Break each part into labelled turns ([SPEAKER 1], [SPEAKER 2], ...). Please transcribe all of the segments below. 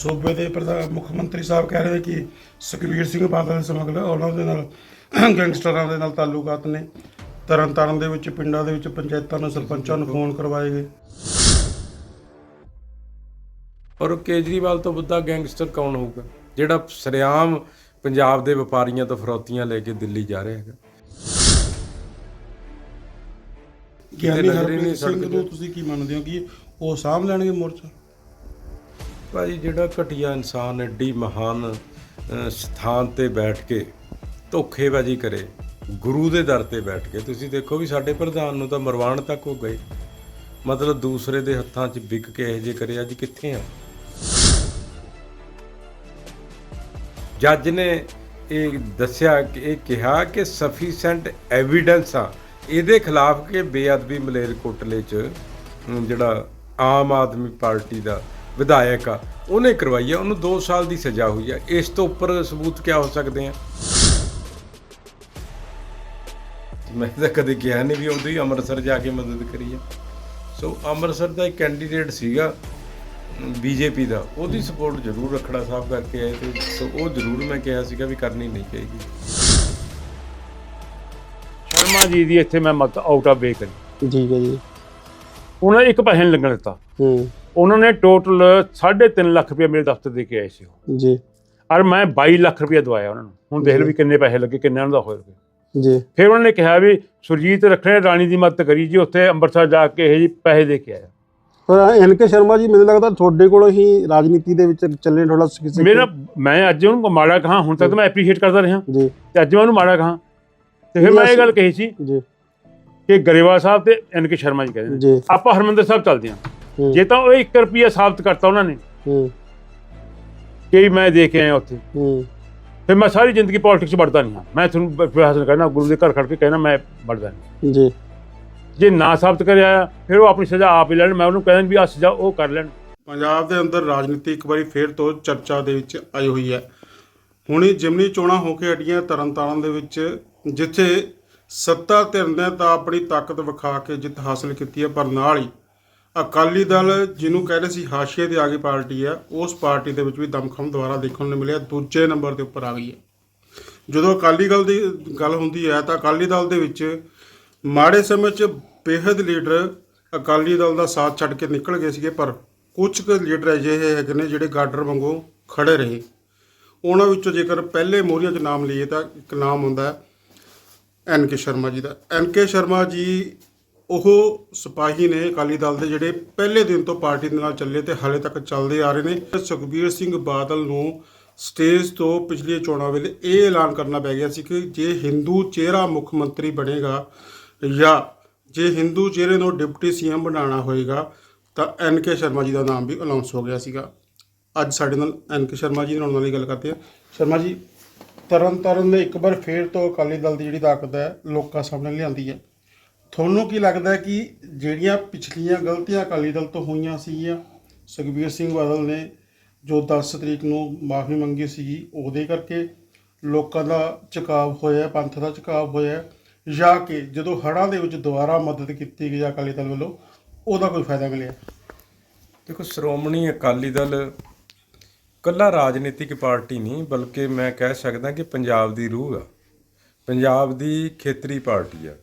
[SPEAKER 1] ਸੂਬੇ ਦੇ ਪ੍ਰਧਾਨ ਮੁੱਖ ਮੰਤਰੀ ਸਾਹਿਬ ਕਹਿ ਰਹੇ ਕਿ ਸੁਖਬੀਰ ਸਿੰਘ ਬਾਦਲ ਸਮਗਲਰ ਉਹਨਾਂ ਦੇ ਨਾਲ ਗੈਂਗਸਟਰਾਂ ਦੇ ਨਾਲ ਤਾਲੁਕਾਤ ਨੇ। ਤਰਨ ਤਾਰਨ ਦੇ ਵਿੱਚ ਪਿੰਡਾਂ ਦੇ ਵਿੱਚ ਪੰਚਾਇਤਾਂ ਨੂੰ ਸਰਪੰਚਾਂ ਨੂੰ ਫੋਨ ਕਰਵਾਏ ਗਏ।
[SPEAKER 2] ਔਰ ਕੇਜਰੀਵਾਲ ਤੋਂ ਵੱਡਾ ਗੈਂਗਸਟਰ ਕੌਣ ਹੋਊਗਾ? ਜਿਹੜਾ ਸਰਿਆਮ ਪੰਜਾਬ ਦੇ ਵਪਾਰੀਆਂ ਤੋਂ ਫਰੌਤੀਆਂ ਲੈ ਕੇ ਦਿੱਲੀ ਜਾ ਰਿਹਾ ਹੈਗਾ।
[SPEAKER 1] ਗਿਆਨੀ ਹਰਪ੍ਰੀਤ ਸਿੰਘ ਨੂੰ ਤੁਸੀਂ ਕੀ ਮੰਨਦੇ ਹੋ ਕਿ ਉਹ ਸਾਂਭ ਲੈਣਗੇ ਮੋਰਚਾ?
[SPEAKER 2] ਭਾਈ, ਜਿਹੜਾ ਘਟੀਆ ਇਨਸਾਨ ਐਡੀ ਮਹਾਨ ਸਥਾਨ ਤੇ ਬੈਠ ਕੇ ਧੋਖੇਬਾਜ਼ੀ ਕਰੇ, ਗੁਰੂ ਦੇ ਦਰ ਤੇ ਬੈਠ ਕੇ, ਤੁਸੀਂ ਦੇਖੋ ਵੀ ਸਾਡੇ ਪ੍ਰਧਾਨ ਨੂੰ ਤਾਂ ਮਰਵਾਣ ਤੱਕ ਹੋ ਗਏ। ਮਤਲਬ ਦੂਸਰੇ ਦੇ ਹੱਥਾਂ 'ਚ ਵਿਕ ਕੇ ਇਹ ਜੇ ਕਰੇ, ਅੱਜ ਕਿੱਥੇ ਆ? ਜੱਜ ਨੇ ਇਹ ਦੱਸਿਆ ਕਿ, ਇਹ ਕਿਹਾ ਕਿ ਸਫੀਸ਼ੀਐਂਟ ਐਵੀਡੈਂਸ ਆ। ਇਹਦੇ ਖਿਲਾਫ ਕਿ ਬੇਅਦਬੀ ਮਲੇਰਕੋਟਲੇ 'ਚ ਜਿਹੜਾ ਆਮ ਆਦਮੀ ਪਾਰਟੀ ਦਾ ਵਿਧਾਇਕ ਆ ਉਹਨੇ ਕਰਵਾਈ ਆ ਉਹਨੂੰ 2 ਸਾਲ ਦੀ ਸਜ਼ਾ ਹੋਈ ਆ। ਇਸ ਤੋਂ ਉੱਪਰ ਸਬੂਤ ਕੀ ਹੋ ਸਕਦੇ ਆ? ਮੈਂ ਤਾਂ ਕਦੇ ਕਿਹਾ ਨਹੀਂ ਵੀ ਉਹਦੀ ਅੰਮ੍ਰਿਤਸਰ ਜਾ ਕੇ ਮਦਦ ਕਰੀ ਆ। ਸੋ ਅੰਮ੍ਰਿਤਸਰ ਦਾ ਇੱਕ ਕੈਂਡੀਡੇਟ ਸੀਗਾ ਬੀਜੇਪੀ ਦਾ। ਉਹਦੀ ਸਪੋਰਟ ਜ਼ਰੂਰ ਰੱਖੜਾ ਸਾਹਿਬ ਕਰਕੇ ਆਏ ਤੇ ਸੋ ਉਹ ਜ਼ਰੂਰ ਮੈਂ ਕਿਹਾ ਸੀਗਾ ਵੀ ਕਰਨੀ ਨਹੀਂ ਚਾਹੀਦੀ।
[SPEAKER 3] ਸ਼ਰਮਾ ਜੀ ਦੀ ਇੱਥੇ ਮੈਂ ਮਤ ਆਊਟ ਆਫ ਵੇ ਕਰੀ
[SPEAKER 4] ਠੀਕ ਹੈ ਜੀ।
[SPEAKER 3] ਉਹਨਾਂ ਇੱਕ ਪੈਸੇ ਨਹੀਂ ਲੱਗਣ ਦਿੱਤਾ। ਉਹਨਾਂ ਨੇ ਟੋਟਲ 3.5 ਲੱਖ ਰੁਪਏ ਮੇਰੇ ਦਫ਼ਤਰ ਦੇ ਕੇ ਆਏ ਸੀ ਉਹ।
[SPEAKER 4] ਜੀ।
[SPEAKER 3] ਔਰ ਮੈਂ 22 ਲੱਖ ਰੁਪਏ ਦਵਾਇਆ ਉਹਨਾਂ ਨੂੰ। ਹੁਣ ਦੇਖ ਲਓ ਵੀ ਕਿੰਨੇ ਪੈਸੇ ਲੱਗੇ ਕਿੰਨੇ ਉਹਨਾਂ ਦਾ ਰੁਪਏ
[SPEAKER 4] ਜੀ।
[SPEAKER 3] ਫਿਰ ਉਹਨਾਂ ਨੇ ਕਿਹਾ ਵੀ ਸੁਰਜੀਤ ਰੱਖਣੇ ਰਾਣੀ ਦੀ ਮਦਦ ਕਰੀ ਜੀ ਉੱਥੇ ਅੰਮ੍ਰਿਤਸਰ ਜਾ ਕੇ ਇਹ ਜੀ ਪੈਸੇ ਦੇ ਕੇ ਆਇਆ।
[SPEAKER 4] ਪਰ ਐਨ ਕੇ ਸ਼ਰਮਾ ਜੀ ਮੈਨੂੰ ਲੱਗਦਾ ਤੁਹਾਡੇ ਕੋਲੋਂ ਹੀ ਰਾਜਨੀਤੀ ਦੇ ਵਿੱਚ ਚੱਲਣੇ ਥੋੜਾ ਕਿਸੇ
[SPEAKER 3] ਮੇਰਾ ਮੈਂ ਅੱਜ ਉਹਨੂੰ ਮਾੜਾ ਕਹਾ ਹੁਣ ਤੱਕ ਮੈਂ ਐਪਰੀਸ਼ੀਏਟ ਕਰਦਾ ਰਿਹਾ।
[SPEAKER 4] ਜੀ।
[SPEAKER 3] ਤੇ ਅੱਜ ਮੈਂ ਉਹਨੂੰ ਮਾੜਾ ਕਹਾ। ਤੇ ਫਿਰ ਮੈਂ ਇਹ ਗੱਲ ਕਹੀ ਸੀ
[SPEAKER 4] ਜੀ।
[SPEAKER 3] ਕਿ ਗਰੇਵਾਲ ਸਾਹਿਬ ਤੇ ਐਨ ਕੇ ਸ਼ਰਮਾ ਜੀ ਕਹਿੰਦੇ ਨੇ।
[SPEAKER 4] ਜੀ।
[SPEAKER 3] ਆਪਾਂ ਹਰਮੰਦਰ ਸਾਹਿਬ ਚੱਲਦੇ ਹੂੰ, ਜੇ ਤਾਂ ਉਹ 1 ਰੁਪਿਆ ਸਾਬਤ ਕਰਤਾ ਉਹਨਾਂ ਨੇ
[SPEAKER 4] ਹੂੰ।
[SPEAKER 3] ਕਿ ਮੈਂ ਦੇ ਕੇ ਆਇਆ ਉੱਥੇ।
[SPEAKER 4] ਹੂੰ।
[SPEAKER 3] ਫਿਰ ਮੈਂ ਸਾਰੀ ਜ਼ਿੰਦਗੀ ਪੋਲਿਟਿਕਸ 'ਚ ਵੜਦਾ ਨਹੀਂ ਹਾਂ। ਮੈਂ ਤੁਹਾਨੂੰ ਹਾਸਲ ਕਰਨਾ ਗੁਰੂ ਦੇ ਘਰ ਖੜ ਕੇ ਕਹਿਣਾ ਮੈਂ ਵੜਦਾ ਨਹੀਂ।
[SPEAKER 4] ਜੀ।
[SPEAKER 3] ਜੇ ਨਾ ਸਾਬਤ ਕਰਿਆ ਫਿਰ ਉਹ ਆਪਣੀ ਸਜ਼ਾ ਆਪ ਹੀ ਲੈਣ ਮੈਂ ਉਹਨੂੰ ਕਹਿੰਦਾ ਵੀ ਆ ਸਜ਼ਾ ਉਹ ਕਰ ਲੈਣ।
[SPEAKER 1] ਪੰਜਾਬ ਦੇ ਅੰਦਰ ਰਾਜਨੀਤੀ ਇੱਕ ਵਾਰੀ ਫੇਰ ਤੋਂ ਚਰਚਾ ਦੇ ਵਿੱਚ ਆਈ ਹੋਈ ਹੈ। ਹੁਣੀ ਜਿਮਨੀ ਚੋਣਾਂ ਹੋ ਕੇ ਹਟੀਆਂ ਤਰਨਤਾਰਨ ਦੇ ਵਿੱਚ ਜਿੱਥੇ ਸੱਤਾ ਧਿਰ ਨੇ ਤਾਂ ਆਪਣੀ ਤਾਕਤ ਵਿਖਾ ਕੇ ਜਿੱਤ ਹਾਸਲ ਕੀਤੀ ਹੈ ਪਰ ਨਾਲ ਹੀ ਅਕਾਲੀ ਦਲ ਜਿਹਨੂੰ ਕਹਿੰਦੇ ਸੀ ਹਾਸ਼ੀਏ ਦੀ ਗਈ ਪਾਰਟੀ ਹੈ ਉਸ ਪਾਰਟੀ ਦੇ ਵਿੱਚ ਵੀ ਦਮਖਮ ਦੁਆਰਾ ਦੇਖਣ ਨੂੰ ਮਿਲਿਆ, ਦੂਜੇ ਨੰਬਰ ਦੇ ਉੱਪਰ ਆ ਗਈ ਹੈ। ਜਦੋਂ ਅਕਾਲੀ ਦਲ ਦੀ ਗੱਲ ਹੁੰਦੀ ਹੈ ਤਾਂ ਅਕਾਲੀ ਦਲ ਦੇ ਵਿੱਚ ਮਾੜੇ ਸਮੇਂ 'ਚ ਬੇਹੱਦ ਲੀਡਰ ਅਕਾਲੀ ਦਲ ਦਾ ਸਾਥ ਛੱਡ ਕੇ ਨਿਕਲ ਗਏ ਸੀਗੇ, ਪਰ ਕੁਝ ਕੁ ਲੀਡਰ ਅਜਿਹੇ ਹੈਗੇ ਨੇ ਜਿਹੜੇ ਗਾਡਰ ਵਾਂਗੂ ਖੜੇ ਰਹੇ। ਉਹਨਾਂ ਵਿੱਚੋਂ ਜੇਕਰ ਪਹਿਲੇ ਮੋਹਰੀਆਂ 'ਚ ਨਾਮ ਲਈਏ ਤਾਂ ਇੱਕ ਨਾਮ ਹੁੰਦਾ ਹੈ ਐਨ ਕੇ ਸ਼ਰਮਾ ਜੀ ਦਾ। ਐਨ ਕੇ ਸ਼ਰਮਾ ਜੀ ਉਹ ਸਿਪਾਹੀ ਨੇ ਅਕਾਲੀ ਦਲ ਦੇ ਜਿਹੜੇ ਪਹਿਲੇ ਦਿਨ ਤੋਂ ਪਾਰਟੀ ਦੇ ਨਾਲ ਚੱਲੇ ਤੇ ਹਾਲੇ ਤੱਕ ਚੱਲਦੇ ਆ ਰਹੇ ਨੇ। ਸੁਖਬੀਰ ਸਿੰਘ ਬਾਦਲ ਨੂੰ ਸਟੇਜ ਤੋਂ ਪਿਛਲੀਆਂ ਚੋਣਾਂ ਵੇਲੇ ਇਹ ਐਲਾਨ ਕਰਨਾ ਪੈ ਗਿਆ ਸੀ ਕਿ ਜੇ ਹਿੰਦੂ ਚਿਹਰਾ ਮੁੱਖ ਮੰਤਰੀ ਬਣੇਗਾ ਜਾਂ ਜੇ ਹਿੰਦੂ ਚਿਹਰੇ ਨੂੰ ਡਿਪਟੀ ਸੀਐਮ ਬਣਾਉਣਾ ਹੋਏਗਾ, ਤਾਂ ਐਨ ਕੇ ਸ਼ਰਮਾ ਜੀ ਦਾ ਨਾਮ ਵੀ ਅਨਾਉਂਸ ਹੋ ਗਿਆ ਸੀਗਾ। ਅੱਜ ਸਾਡੇ ਨਾਲ ਐਨ ਕੇ ਸ਼ਰਮਾ ਜੀ ਨਾਲ ਨਾਲ ਗੱਲ ਕਰਦੇ ਹਾਂ। ਸ਼ਰਮਾ ਜੀ, ਤਰਨ ਤਾਰਨ ਨੇ ਇੱਕ ਵਾਰ ਫੇਰ ਤੋਂ ਅਕਾਲੀ ਦਲ ਦੀ ਜਿਹੜੀ ਤਾਕਤ ਹੈ ਲੋਕਾਂ ਸਾਹਮਣੇ ਲਿਆਂਦੀ ਹੈ। ਤੁਹਾਨੂੰ ਕੀ ਲੱਗਦਾ ਕਿ ਜਿਹੜੀਆਂ ਪਿਛਲੀਆਂ ਗਲਤੀਆਂ ਅਕਾਲੀ ਦਲ ਤੋਂ ਹੋਈਆਂ ਸੀਗੀਆਂ, ਸੁਖਬੀਰ ਸਿੰਘ ਬਾਦਲ ਨੇ ਜੋ 10 ਤਰੀਕ ਨੂੰ ਮਾਫੀ ਮੰਗੀ ਸੀਗੀ, ਉਹਦੇ ਕਰਕੇ ਲੋਕਾਂ ਦਾ ਝੁਕਾਅ ਹੋਇਆ, ਪੰਥ ਦਾ ਝੁਕਾਅ ਹੋਇਆ, ਜਾਂ ਕਿ ਜਦੋਂ ਹੜ੍ਹਾਂ ਦੇ ਵਿੱਚ ਦੁਬਾਰਾ ਮਦਦ ਕੀਤੀ ਗਈ ਅਕਾਲੀ ਦਲ ਵੱਲੋਂ, ਉਹਦਾ ਕੋਈ ਫਾਇਦਾ ਮਿਲਿਆ?
[SPEAKER 2] ਦੇਖੋ, ਸ਼੍ਰੋਮਣੀ ਅਕਾਲੀ ਦਲ ਕੱਲਾ ਰਾਜਨੀਤਿਕ ਪਾਰਟੀ ਨਹੀਂ, ਬਲਕਿ ਮੈਂ ਕਹਿ ਸਕਦਾ ਕਿ ਪੰਜਾਬ ਦੀ ਰੂਹ ਆ। ਪੰਜਾਬ ਦੀ ਖੇਤਰੀ ਪਾਰਟੀ ਆ।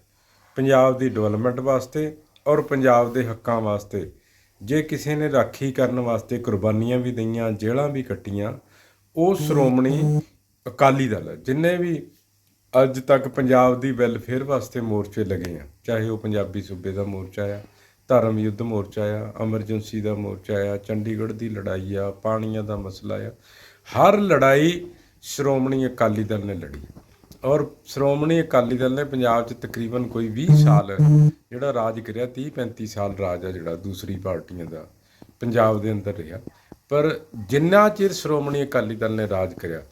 [SPEAKER 2] ਪੰਜਾਬ ਦੀ ਡਿਵੈਲਪਮੈਂਟ ਵਾਸਤੇ ਔਰ ਪੰਜਾਬ ਦੇ ਹੱਕਾਂ ਵਾਸਤੇ। ਜੇ ਕਿਸੇ ਨੇ ਰਾਖੀ ਕਰਨ ਵਾਸਤੇ ਕੁਰਬਾਨੀਆਂ ਵੀ ਦਈਆਂ ਜੇਲ੍ਹਾਂ ਵੀ ਕੱਟੀਆਂ ਉਹ ਸ਼੍ਰੋਮਣੀ ਅਕਾਲੀ ਦਲ ਜਿੰਨੇ ਵੀ ਅੱਜ ਤੱਕ ਪੰਜਾਬ ਦੀ ਵੈਲਫੇਅਰ ਵਾਸਤੇ ਮੋਰਚੇ ਲੱਗੇ ਆ ਚਾਹੇ ਉਹ ਪੰਜਾਬੀ ਸੂਬੇ ਦਾ ਮੋਰਚਾ ਆ ਧਰਮ ਯੁੱਧ ਮੋਰਚਾ ਆ ਐਮਰਜੈਂਸੀ ਦਾ ਮੋਰਚਾ ਆ ਚੰਡੀਗੜ੍ਹ ਦੀ ਲੜਾਈ ਆ ਪਾਣੀਆਂ ਦਾ ਮਸਲਾ ਆ ਹਰ ਲੜਾਈ ਸ਼੍ਰੋਮਣੀ ਅਕਾਲੀ ਦਲ ਨੇ ਲੜੀ। ਔਰ ਸ਼੍ਰੋਮਣੀ ਅਕਾਲੀ ਦਲ ਨੇ ਪੰਜਾਬ 'ਚ ਤਕਰੀਬਨ ਕੋਈ 20 ਸਾਲ ਜਿਹੜਾ ਰਾਜ ਕਰਿਆ 30 35 ਸਾਲ ਰਾਜ ਆ ਜਿਹੜਾ ਦੂਸਰੀ ਪਾਰਟੀਆਂ ਦਾ ਪੰਜਾਬ ਦੇ ਅੰਦਰ ਰਿਹਾ। ਪਰ ਜਿੰਨਾ ਚਿਰ ਸ਼੍ਰੋਮਣੀ ਅਕਾਲੀ ਦਲ ਨੇ ਰਾਜ ਕਰਿਆ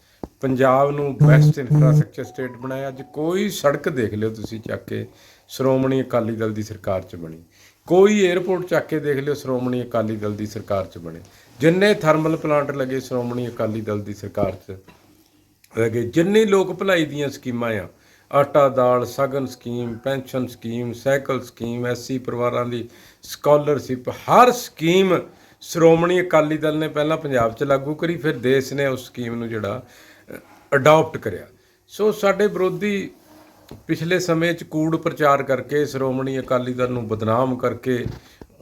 [SPEAKER 2] ਪੰਜਾਬ ਨੂੰ ਬੈਸਟ ਇਨਫਰਾਸਟ੍ਰਕਚਰ ਸਟੇਟ ਬਣਾਇਆ। ਅੱਜ ਕੋਈ ਸੜਕ ਦੇਖ ਲਿਓ ਤੁਸੀਂ ਚੱਕ ਕੇ ਸ਼੍ਰੋਮਣੀ ਅਕਾਲੀ ਦਲ ਦੀ ਸਰਕਾਰ 'ਚ ਬਣੀ। ਕੋਈ 에ਅਰਪੋਰਟ ਚੱਕ ਕੇ ਦੇਖ ਲਿਓ ਸ਼੍ਰੋਮਣੀ ਅਕਾਲੀ ਦਲ ਦੀ ਸਰਕਾਰ 'ਚ ਬਣੇ। ਜਿੰਨੇ ਥਰਮਲ ਪਲਾਂਟ ਲੱਗੇ ਸ਼੍ਰੋਮਣੀ ਅਕਾਲੀ ਦਲ ਦੀ ਸਰਕਾਰ 'ਚ ਹੈਗੇ ਜਿੰਨੀ ਲੋਕ ਭਲਾਈ ਦੀਆਂ ਸਕੀਮਾਂ ਆ, ਆਟਾ, ਦਾਲ, Shagun scheme, pension scheme, cycle scheme, SC ਪਰਿਵਾਰਾਂ ਦੀ ਸਕਾਲਰਸ਼ਿਪ, ਹਰ ਸਕੀਮ ਸ਼੍ਰੋਮਣੀ ਅਕਾਲੀ ਦਲ ਨੇ ਪਹਿਲਾਂ ਪੰਜਾਬ 'ਚ ਲਾਗੂ ਕਰੀ, ਫਿਰ ਦੇਸ਼ ਨੇ ਉਸ ਸਕੀਮ ਨੂੰ ਜਿਹੜਾ ਅਡਾਪਟ ਕਰਿਆ। ਸੋ ਸਾਡੇ ਵਿਰੋਧੀ ਪਿਛਲੇ ਸਮੇਂ 'ਚ ਕੂੜ ਪ੍ਰਚਾਰ ਕਰਕੇ, ਸ਼੍ਰੋਮਣੀ ਅਕਾਲੀ ਦਲ ਨੂੰ ਬਦਨਾਮ ਕਰਕੇ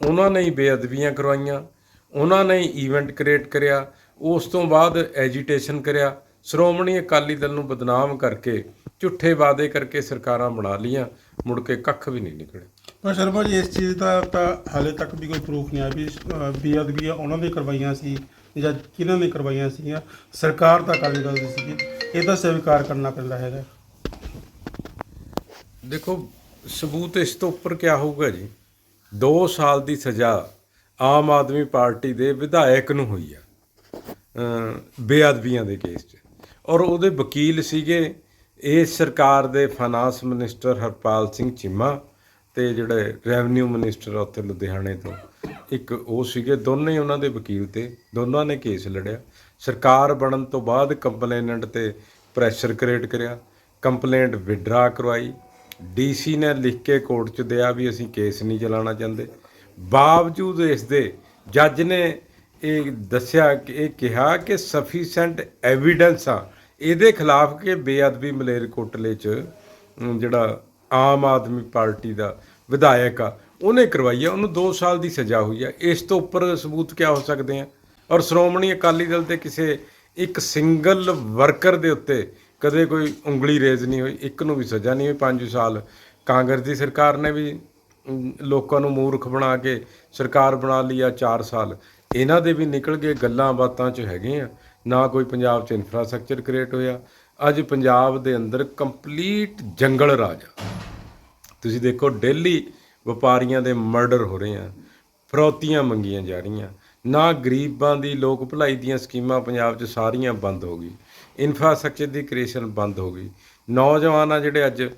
[SPEAKER 2] ਉਹਨਾਂ ਨੇ ਹੀ ਬੇਅਦਬੀਆਂ ਕਰਵਾਈਆਂ, ਉਹਨਾਂ ਨੇ ਹੀ ਇਵੈਂਟ ਕ੍ਰੀਏਟ ਕਰਿਆ, ਉਸ ਤੋਂ ਬਾਅਦ ਐਜੀਟੇਸ਼ਨ ਕਰਿਆ। ਸ਼੍ਰੋਮਣੀ ਅਕਾਲੀ ਦਲ ਨੂੰ ਬਦਨਾਮ ਕਰਕੇ ਝੁੱਠੇ ਵਾਅਦੇ ਕਰਕੇ ਸਰਕਾਰਾਂ ਬਣਾ ਲੀਆਂ ਮੁੜ ਕੇ ਕੱਖ ਵੀ ਨਹੀਂ ਨਿਕਲੇ
[SPEAKER 1] ਪਰ ਸ਼ਰਮਾ ਜੀ ਇਸ ਚੀਜ਼ ਦਾ ਤਾਂ ਹਾਲੇ ਤੱਕ ਵੀ ਕੋਈ ਪ੍ਰੂਫ ਨਹੀਂ ਆਇਆ ਵੀ ਬੇਅਦਬੀਆਂ ਉਹਨਾਂ ਨੇ ਕਰਵਾਈਆਂ ਸੀ ਜਾਂ ਕਿਹਨਾਂ ਨੇ ਕਰਵਾਈਆਂ ਸੀਗੀਆਂ। ਸਰਕਾਰ ਤਾਂ ਅਕਾਲੀ ਦਲ ਦੀ ਸੀਗੀ ਇਹ ਤਾਂ ਸਵੀਕਾਰ ਕਰਨਾ ਪੈਂਦਾ ਹੈਗਾ।
[SPEAKER 2] ਦੇਖੋ ਸਬੂਤ ਇਸ ਤੋਂ ਉੱਪਰ ਕੀ ਹੋਊਗਾ ਜੀ? 2 ਸਾਲ ਦੀ ਸਜ਼ਾ ਆਮ ਆਦਮੀ ਪਾਰਟੀ ਦੇ ਵਿਧਾਇਕ ਨੂੰ ਹੋਈ ਆ ਬੇਅਦਬੀਆਂ ਦੇ ਕੇਸ 'ਚ। ਔਰ ਉਹਦੇ ਵਕੀਲ ਸੀਗੇ ਇਸ ਸਰਕਾਰ ਦੇ ਫਾਈਨਾਂਸ ਮਿਨਿਸਟਰ ਹਰਪਾਲ ਸਿੰਘ ਚੀਮਾ ਤੇ ਜਿਹੜੇ ਰੈਵਨਿਊ ਮਿਨਿਸਟਰ ਆ ਉੱਥੇ ਲੁਧਿਆਣੇ ਤੋਂ। ਇੱਕ ਉਹ ਸੀਗੇ, ਦੋਨੇ ਉਹਨਾਂ ਦੇ ਵਕੀਲ ਤੇ, ਦੋਨਾਂ ਨੇ ਕੇਸ ਲੜਿਆ। ਸਰਕਾਰ ਬਣਨ ਤੋਂ ਬਾਅਦ ਕੰਪਲੇਨੈਂਟ ਤੇ ਪ੍ਰੈਸ਼ਰ ਕ੍ਰੀਏਟ ਕਰਿਆ। ਕੰਪਲੇਂਟ ਵਿਡਰਾ ਕਰਵਾਈ। ਡੀਸੀ ਨੇ ਲਿਖ ਕੇ ਕੋਰਟ 'ਚ ਦਿਆ ਵੀ ਅਸੀਂ ਕੇਸ ਨਹੀਂ ਚਲਾਉਣਾ ਚਾਹੁੰਦੇ। ਬਾਵਜੂਦ ਇਸ ਦੇ ਜੱਜ ਨੇ ਇਹ ਦੱਸਿਆ ਕਿ, ਇਹ ਕਿਹਾ ਕਿ ਸਫੀਸ਼ੀਐਂਟ ਐਵੀਡੈਂਸ ਆ ਇਹਦੇ ਖਿਲਾਫ ਕਿ ਬੇਅਦਬੀ ਮਲੇਰਕੋਟਲੇ 'ਚ ਜਿਹੜਾ ਆਮ ਆਦਮੀ ਪਾਰਟੀ ਦਾ ਵਿਧਾਇਕ ਆ, ਉਹਨੇ ਕਰਵਾਈ ਆ, ਉਹਨੂੰ 2 ਸਾਲ ਦੀ ਸਜ਼ਾ ਹੋਈ ਆ। ਇਸ ਤੋਂ ਉੱਪਰ ਸਬੂਤ ਕਿਆ ਹੋ ਸਕਦੇ ਆ? ਔਰ ਸ਼੍ਰੋਮਣੀ ਅਕਾਲੀ ਦਲ ਤੇ ਕਿਸੇ ਇੱਕ ਸਿੰਗਲ ਵਰਕਰ ਦੇ ਉੱਤੇ ਕਦੇ ਕੋਈ ਉਂਗਲੀ ਰੇਜ਼ ਨਹੀਂ ਹੋਈ, ਇੱਕ ਨੂੰ ਵੀ ਸਜ਼ਾ ਨਹੀਂ ਹੋਈ 5 ਸਾਲ ਕਾਂਗਰਸ ਦੀ ਸਰਕਾਰ ਨੇ ਵੀ ਲੋਕਾਂ ਨੂੰ ਮੂਰਖ ਬਣਾ ਕੇ ਸਰਕਾਰ ਬਣਾ ਲਈ ਆ 4 ਸਾਲ। ਇਹਨਾਂ ਦੇ ਵੀ ਨਿਕਲ ਗਏ ਗੱਲਾਂ ਬਾਤਾਂ 'ਚ ਹੈਗੇ ਆ। ਨਾ ਕੋਈ ਪੰਜਾਬ 'ਚ ਇਨਫਰਾਸਟ੍ਰਕਚਰ ਕ੍ਰੀਏਟ ਹੋਇਆ। ਅੱਜ ਪੰਜਾਬ ਦੇ ਅੰਦਰ ਕੰਪਲੀਟ ਜੰਗਲ ਰਾਜ ਆ। ਤੁਸੀਂ ਦੇਖੋ, ਡੇਲੀ ਵਪਾਰੀਆਂ ਦੇ ਮਰਡਰ ਹੋ ਰਹੇ ਆ, ਫਰੌਤੀਆਂ ਮੰਗੀਆਂ ਜਾ ਰਹੀਆਂ। ਨਾ ਗਰੀਬਾਂ ਦੀ ਲੋਕ ਭਲਾਈ ਦੀਆਂ ਸਕੀਮਾਂ ਪੰਜਾਬ 'ਚ ਸਾਰੀਆਂ ਬੰਦ ਹੋ ਗਈ। ਇਨਫਰਾਸਟ੍ਰਕਚਰ ਦੀ ਕ੍ਰੀਏਸ਼ਨ ਬੰਦ ਹੋ ਗਈ। ਨੌਜਵਾਨ ਆ ਜਿਹੜੇ ਅੱਜ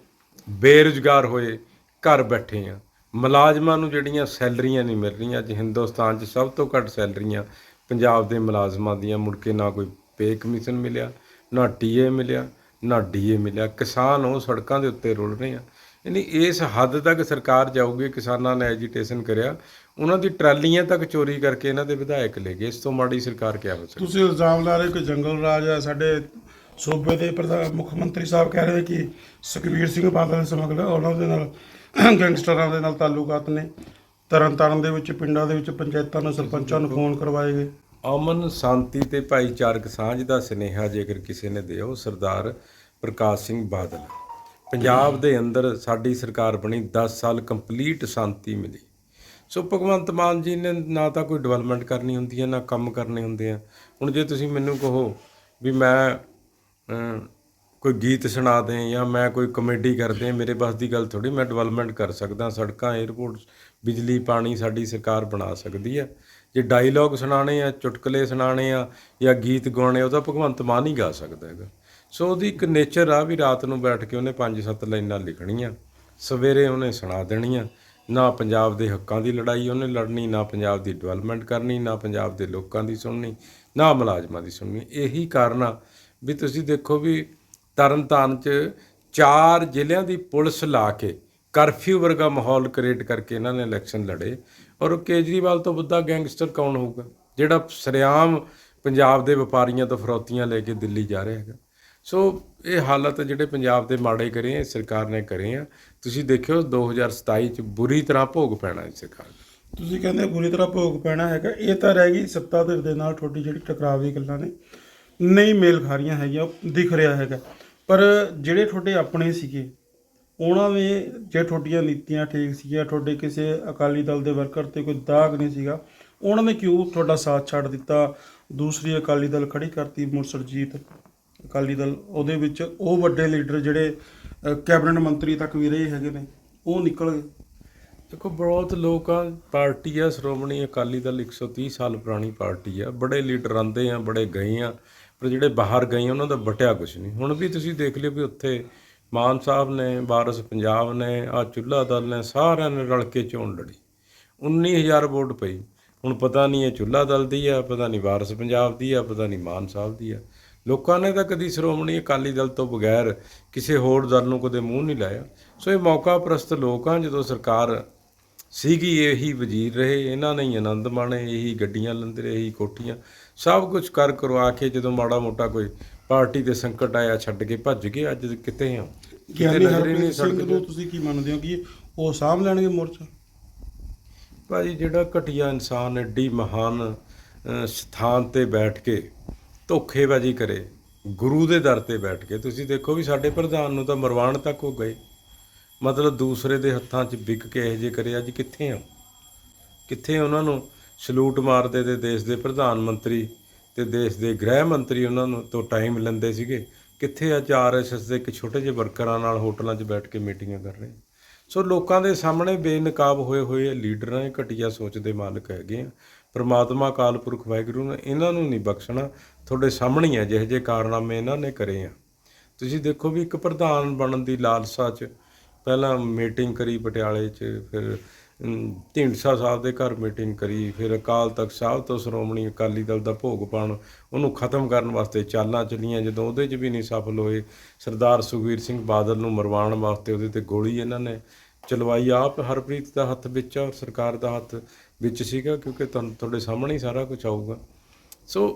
[SPEAKER 2] ਬੇਰੁਜ਼ਗਾਰ ਹੋਏ ਘਰ ਬੈਠੇ ਆ। ਮੁਲਾਜ਼ਮਾਂ ਨੂੰ ਜਿਹੜੀਆਂ ਸੈਲਰੀਆਂ ਨਹੀਂ ਮਿਲ ਰਹੀਆਂ, ਅੱਜ ਹਿੰਦੁਸਤਾਨ 'ਚ ਸਭ ਤੋਂ ਘੱਟ ਸੈਲਰੀਆਂ ਪੰਜਾਬ ਦੇ ਮੁਲਾਜ਼ਮਾਂ ਦੀਆਂ ਮੁੜ ਕੇ ਨਾ ਕੋਈ ਪੇ ਕਮਿਸ਼ਨ ਮਿਲਿਆ, ਨਾ ਟੀਏ ਮਿਲਿਆ, ਨਾ ਡੀਏ ਮਿਲਿਆ। ਕਿਸਾਨ ਉਹ ਸੜਕਾਂ ਦੇ ਉੱਤੇ ਰੁਲ ਰਹੇ ਆ। ਯਾਨੀ ਇਸ ਹੱਦ ਤੱਕ ਸਰਕਾਰ ਜਾਊਗੀ, ਕਿਸਾਨਾਂ ਨੇ ਐਜੀਟੇਸ਼ਨ ਕਰਿਆ। ਉਹਨਾਂ ਦੀ ਟਰਾਲੀਆਂ ਤੱਕ ਚੋਰੀ ਕਰਕੇ ਇਹਨਾਂ ਦੇ ਵਿਧਾਇਕ ਲੈ ਗਏ। ਇਸ ਤੋਂ ਮਾੜੀ ਸਰਕਾਰ ਕਿਆ ਹੋ ਸਕਦੀ?
[SPEAKER 1] ਤੁਸੀਂ ਇਲਜ਼ਾਮ ਲਾ ਰਹੇ ਹੋ ਕਿ ਜੰਗਲ ਰਾਜ ਹੈ ਸਾਡੇ ਸੂਬੇ ਦੇ ਪ੍ਰਧਾਨ ਮੁੱਖ ਮੰਤਰੀ ਸਾਹਿਬ ਕਹਿ ਰਹੇ ਕਿ ਸੁਖਬੀਰ ਸਿੰਘ ਬਾਦਲ ਸਮਗਲਰ, ਉਹਨਾਂ ਦੇ ਨਾਲ ਗੈਂਗਸਟਰਾਂ ਦੇ ਨਾਲ ਤਾਲੁਕਾਤ ਨੇ। ਤਰਨਤਾਰਨ ਦੇ ਵਿੱਚ, ਪਿੰਡਾਂ ਦੇ ਵਿੱਚ ਪੰਚਾਇਤਾਂ ਨੂੰ, ਸਰਪੰਚਾਂ ਨੂੰ ਫੋਨ ਕਰਵਾਏ ਗਏ।
[SPEAKER 2] ਅਮਨ ਸ਼ਾਂਤੀ ਤੇ ਭਾਈਚਾਰਕ ਸਾਂਝ ਦਾ ਸਨੇਹਾ ਜੇਕਰ ਕਿਸੇ ਨੇ ਦਿਓ, ਸਰਦਾਰ ਪ੍ਰਕਾਸ਼ ਸਿੰਘ ਬਾਦਲ। ਪੰਜਾਬ ਦੇ ਅੰਦਰ ਸਾਡੀ ਸਰਕਾਰ ਬਣੀ 10 ਸਾਲ ਕੰਪਲੀਟ ਸ਼ਾਂਤੀ ਮਿਲੀ। ਸੋ ਭਗਵੰਤ ਮਾਨ ਜੀ ਨੇ ਨਾ ਤਾਂ ਕੋਈ ਡਿਵੈਲਪਮੈਂਟ ਕਰਨੀ ਹੁੰਦੀ ਹੈ, ਨਾ ਕੰਮ ਕਰਨੇ ਹੁੰਦੇ ਆ। ਹੁਣ ਜੇ ਤੁਸੀਂ ਮੈਨੂੰ ਕਹੋ ਵੀ ਮੈਂ ਕੋਈ ਗੀਤ ਸੁਣਾ ਦੇਂ ਜਾਂ ਮੈਂ ਕੋਈ ਕਮੇਡੀ ਕਰਦੇ ਦਿਆਂ ਮੇਰੇ ਬਸ ਦੀ ਗੱਲ ਥੋੜੀ ਮੈਂ ਡਿਵੈਲਪਮੈਂਟ ਕਰ ਸਕਦਾ, ਸੜਕਾਂ 에ਅਰਪੋਰਟ ਬਿਜਲੀ, ਪਾਣੀ ਸਾਡੀ ਸਰਕਾਰ ਬਣਾ ਸਕਦੀ ਹੈ। ਜੇ ਡਾਇਲੌਗ ਸੁਣਾਣੇ ਆ, ਚੁਟਕਲੇ ਸੁਣਾਣੇ ਆ ਜਾਂ ਗੀਤ ਗਾਉਣੇ ਉਹ ਤਾਂ ਭਗਵੰਤ ਮਾਨ ਹੀ ਗਾ ਸਕਦਾ ਹੈਗਾ। ਸੋ ਉਹਦੀ ਇੱਕ ਨੇਚਰ ਆ ਵੀ ਰਾਤ ਨੂੰ ਬੈਠ ਕੇ ਉਹਨੇ 5-7 ਲਾਈਨਾਂ ਲਿਖਣੀਆਂ, ਸਵੇਰੇ ਉਹਨੇ ਸੁਣਾ ਦੇਣੀਆਂ, ਨਾ ਪੰਜਾਬ ਦੇ ਹੱਕਾਂ ਦੀ ਲੜਾਈ ਉਹਨੇ ਲੜਨੀ, ਨਾ ਪੰਜਾਬ ਦੀ ਡਿਵੈਲਪਮੈਂਟ ਕਰਨੀ, ਨਾ ਪੰਜਾਬ ਦੇ ਲੋਕਾਂ ਦੀ ਸੁਣਨੀ, ਨਾ ਮੁਲਾਜ਼ਮਾਂ ਦੀ ਸੁਣਨੀ। ਇਹੀ ਕਾਰਨ ਆ ਵੀ ਤੁਸੀਂ ਦੇਖੋ ਵੀ ਤਰਨਤਾਰਨ ਚ ਚਾਰ ਜ਼ਿਲ੍ਹਿਆਂ ਦੀ ਪੁਲਿਸ ਲਾ ਕੇ ਕਰਫਿਊ ਵਰਗਾ ਮਾਹੌਲ ਕ੍ਰੀਏਟ ਕਰਕੇ ਇਹਨਾਂ ਨੇ ਇਲੈਕਸ਼ਨ ਲੜੇ। ਔਰ ਉਹ ਕੇਜਰੀਵਾਲ ਤੋਂ ਵੱਡਾ ਗੈਂਗਸਟਰ ਕੌਣ ਹੋਊਗਾ? ਜਿਹੜਾ ਸਰਿਆਮ ਪੰਜਾਬ ਦੇ ਵਪਾਰੀਆਂ ਤੋਂ ਫਰੌਤੀਆਂ ਲੈ ਕੇ ਦਿੱਲੀ ਜਾ ਰਿਹਾ ਹੈਗਾ। ਸੋ ਇਹ ਹਾਲਤ ਜਿਹੜੇ ਪੰਜਾਬ ਦੇ ਮਾੜੇ ਕਰੇ ਆ ਸਰਕਾਰ ਨੇ ਕਰੇ ਆ। ਤੁਸੀਂ ਦੇਖਿਓ 2027 ਚ ਬੁਰੀ ਤਰ੍ਹਾਂ ਭੋਗ ਪੈਣਾ ਇਸ ਸਰਕਾਰ
[SPEAKER 1] ਤੁਸੀਂ ਕਹਿੰਦੇ ਬੁਰੀ ਤਰ੍ਹਾਂ ਭੋਗ ਪੈਣਾ ਹੈਗਾ। ਇਹ ਤਾਂ ਰਹਿ ਗਈ ਸੱਤਾ ਧਿਰ ਦੇ ਨਾਲ ਤੁਹਾਡੀ ਜਿਹੜੀ ਟਕਰਾਵ ਦੀ ਗੱਲਾਂ ਨੇ। ਨਹੀਂ ਮੇਲ ਖਾ ਰਹੀਆਂ ਹੈਗੀਆਂ, ਉਹ ਦਿਖ ਰਿਹਾ ਹੈਗਾ। ਪਰ ਜਿਹੜੇ ਤੁਹਾਡੇ ਆਪਣੇ ਸੀਗੇ, ਉਹਨਾਂ ਨੇ ਜੇ ਤੁਹਾਡੀਆਂ ਨੀਤੀਆਂ ਠੀਕ ਸੀਗੀਆਂ, ਤੁਹਾਡੇ ਕਿਸੇ ਅਕਾਲੀ ਦਲ ਦੇ ਵਰਕਰ ਤੇ ਕੋਈ ਦਾਗ ਨਹੀਂ ਸੀਗਾ, ਉਹਨਾਂ ਨੇ ਕਿਉਂ ਤੁਹਾਡਾ ਸਾਥ ਛੱਡ ਦਿੱਤਾ? ਦੂਸਰੀ ਅਕਾਲੀ ਦਲ ਖੜੀ ਕਰਤੀ ਮੁਰਸਰਜੀਤ ਅਕਾਲੀ ਦਲ, ਉਹਦੇ ਵਿੱਚ ਉਹ ਵੱਡੇ ਲੀਡਰ ਜਿਹੜੇ ਕੈਬਨਿਟ ਮੰਤਰੀ ਤੱਕ ਵੀ ਰਹੇ ਹੈਗੇ ਨੇ, ਉਹ ਨਿਕਲ ਗਏ।
[SPEAKER 2] ਦੇਖੋ, ਬਹੁਤ ਲੋਕ ਆ, ਪਾਰਟੀ ਆ, ਸ਼੍ਰੋਮਣੀ ਅਕਾਲੀ ਦਲ 130 ਸਾਲ ਪੁਰਾਣੀ ਪਾਰਟੀ ਆ, ਬੜੇ ਲੀਡਰ ਆਂਦੇ ਆ, ਬੜੇ ਗਏ ਆ ਪਰ ਜਿਹੜੇ ਬਾਹਰ ਗਏ, ਉਹਨਾਂ ਦਾ ਬਟਿਆ ਕੁਝ ਨਹੀਂ। ਹੁਣ ਵੀ ਤੁਸੀਂ ਦੇਖ ਲਿਓ ਵੀ ਉੱਥੇ ਮਾਨ ਸਾਹਿਬ ਨੇ, ਵਾਰਸ ਪੰਜਾਬ ਨੇ ਆ ਚੁੱਲਾ ਦਲ ਨੇ, ਸਾਰਿਆਂ ਨੇ ਰਲ ਕੇ ਚੋਣ ਲੜੀ। 19000 ਵੋਟ ਪਈ। ਹੁਣ ਪਤਾ ਨਹੀਂ ਇਹ ਚੁੱਲਾ ਦਲ ਦੀ ਆ, ਪਤਾ ਨਹੀਂ ਵਾਰਸ ਪੰਜਾਬ ਦੀ ਆ, ਪਤਾ ਨਹੀਂ ਮਾਨ ਸਾਹਿਬ ਦੀ ਆ। ਲੋਕਾਂ ਨੇ ਤਾਂ ਕਦੀ ਸ਼੍ਰੋਮਣੀ ਅਕਾਲੀ ਦਲ ਤੋਂ ਬਗੈਰ ਕਿਸੇ ਹੋਰ ਦਲ ਨੂੰ ਕਦੇ ਮੂੰਹ ਨਹੀਂ ਲਾਇਆ। ਸੋ ਇਹ ਮੌਕਾ ਪ੍ਰਸਤ ਲੋਕ ਆ ਜਦੋਂ ਸਰਕਾਰ ਸੀਗੀ, ਇਹੀ ਵਜ਼ੀਰ ਰਹੇ, ਇਹਨਾਂ ਨੇ ਹੀ ਆਨੰਦ ਮਾਣੇ, ਇਹੀ ਗੱਡੀਆਂ ਲੰਦੇ ਰਹੇ, ਇਹੀ ਕੋਠੀਆਂ। ਸਭ ਕੁਝ ਕਰ ਕਰਵਾ ਕੇ ਜਦੋਂ ਮਾੜਾ ਮੋਟਾ ਕੋਈ ਪਾਰਟੀ ਦੇ ਸੰਕਟ ਆਇਆ ਛੱਡ ਕੇ ਭੱਜ ਗਏ ਅੱਜ ਕਿਤੇ ਆ? ਕਿਤੇ
[SPEAKER 1] ਗਿਆਨੀ ਹਰਪ੍ਰੀਤ ਸਿੰਘ
[SPEAKER 2] ਤੇ।
[SPEAKER 1] ਤੁਸੀਂ ਕੀ ਮੰਨਦੇ ਹੋ ਕਿ ਉਹ ਸਾਂਭ ਲੈਣਗੇ ਮੋਰਚਾ?
[SPEAKER 2] ਭਾਜੀ ਜਿਹੜਾ ਘਟੀਆ ਇਨਸਾਨ ਐਡੀ ਮਹਾਨ ਸਥਾਨ ਤੇ ਬੈਠ ਕੇ ਧੋਖੇਬਾਜ਼ੀ ਕਰੇ ਗੁਰੂ ਦੇ ਦਰ ਤੇ ਬੈਠ ਕੇ ਤੁਸੀਂ ਦੇਖੋ ਵੀ ਸਾਡੇ ਪ੍ਰਧਾਨ ਨੂੰ ਤਾਂ ਮਰਵਾਣ ਤੱਕ ਹੋ ਗਏ। ਮਤਲਬ ਦੂਸਰੇ ਦੇ ਹੱਥਾਂ 'ਚ ਵਿਕ ਕੇ ਇਹ ਜੇ ਕਰੇ ਅੱਜ ਕਿੱਥੇ ਆ? ਕਿੱਥੇ ਉਹਨਾਂ ਨੂੰ ਸਲੂਟ ਮਾਰਦੇ ਤੇ ਦੇਸ਼ ਦੇ ਪ੍ਰਧਾਨ ਮੰਤਰੀ ਤੇ ਦੇਸ਼ ਦੇ ਗ੍ਰਹਿ ਮੰਤਰੀ ਉਹਨਾਂ ਨੂੰ ਤੋਂ ਟਾਈਮ ਲੈਂਦੇ ਸੀਗੇ। ਕਿੱਥੇ ਅੱਜ ਆਰਐਸਐਸ ਦੇ ਇੱਕ ਛੋਟੇ ਜਿਹੇ ਵਰਕਰਾਂ ਨਾਲ ਹੋਟਲਾਂ 'ਚ ਬੈਠ ਕੇ ਮੀਟਿੰਗਾਂ ਕਰ ਰਹੇ? ਸੋ ਲੋਕਾਂ ਦੇ ਸਾਹਮਣੇ ਬੇਨਕਾਬ ਹੋਏ ਹੋਏ ਲੀਡਰਾਂ ਇਹ ਘਟੀਆ ਸੋਚ ਦੇ ਮਾਲਕ ਹੈਗੇ ਆ। ਪ੍ਰਮਾਤਮਾ ਅਕਾਲ ਪੁਰਖ ਵਾਹਿਗੁਰੂ ਨੇ ਇਹਨਾਂ ਨੂੰ ਨਹੀਂ ਬਖਸ਼ਣਾ, ਤੁਹਾਡੇ ਸਾਹਮਣੇ ਹੀ ਹੈ ਜਿਹੇ ਜਿਹੇ ਕਾਰਨਾਮੇ ਇਹਨਾਂ ਨੇ ਕਰੇ ਆ। ਤੁਸੀਂ ਦੇਖੋ ਵੀ ਇੱਕ ਪ੍ਰਧਾਨ ਬਣਨ ਦੀ ਲਾਲਸਾ 'ਚ ਪਹਿਲਾਂ ਮੀਟਿੰਗ ਕਰੀ ਪਟਿਆਲੇ 'ਚ, ਫਿਰ ਢੀਂਡਸਾ ਸਾਹਿਬ ਦੇ ਘਰ ਮੀਟਿੰਗ ਕਰੀ ਫਿਰ ਅਕਾਲ ਤਖਤ ਸਾਹਿਬ ਤੋਂ ਸ਼੍ਰੋਮਣੀ ਅਕਾਲੀ ਦਲ ਦਾ ਭੋਗ ਪਾਉਣ ਉਹਨੂੰ ਖਤਮ ਕਰਨ ਵਾਸਤੇ ਚਾਲਾਂ ਚੱਲੀਆਂ ਜਦੋਂ ਉਹਦੇ 'ਚ ਵੀ ਨਹੀਂ ਸਫਲ ਹੋਏ ਸਰਦਾਰ ਸੁਖਵੀਰ ਸਿੰਘ ਬਾਦਲ ਨੂੰ ਮਰਵਾਉਣ ਵਾਸਤੇ ਉਹਦੇ ਤੇ ਗੋਲੀ ਇਹਨਾਂ ਨੇ ਚਲਵਾਈ ਆਪ ਹਰਪ੍ਰੀਤ ਦਾ ਹੱਥ ਵਿੱਚ ਆ ਔਰ ਸਰਕਾਰ ਦਾ ਹੱਥ ਵਿੱਚ ਸੀਗਾ ਕਿਉਂਕਿ ਤੁਹਾਨੂੰ ਤੁਹਾਡੇ ਸਾਹਮਣੇ ਹੀ ਸਾਰਾ ਕੁਝ ਆਊਗਾ ਸੋ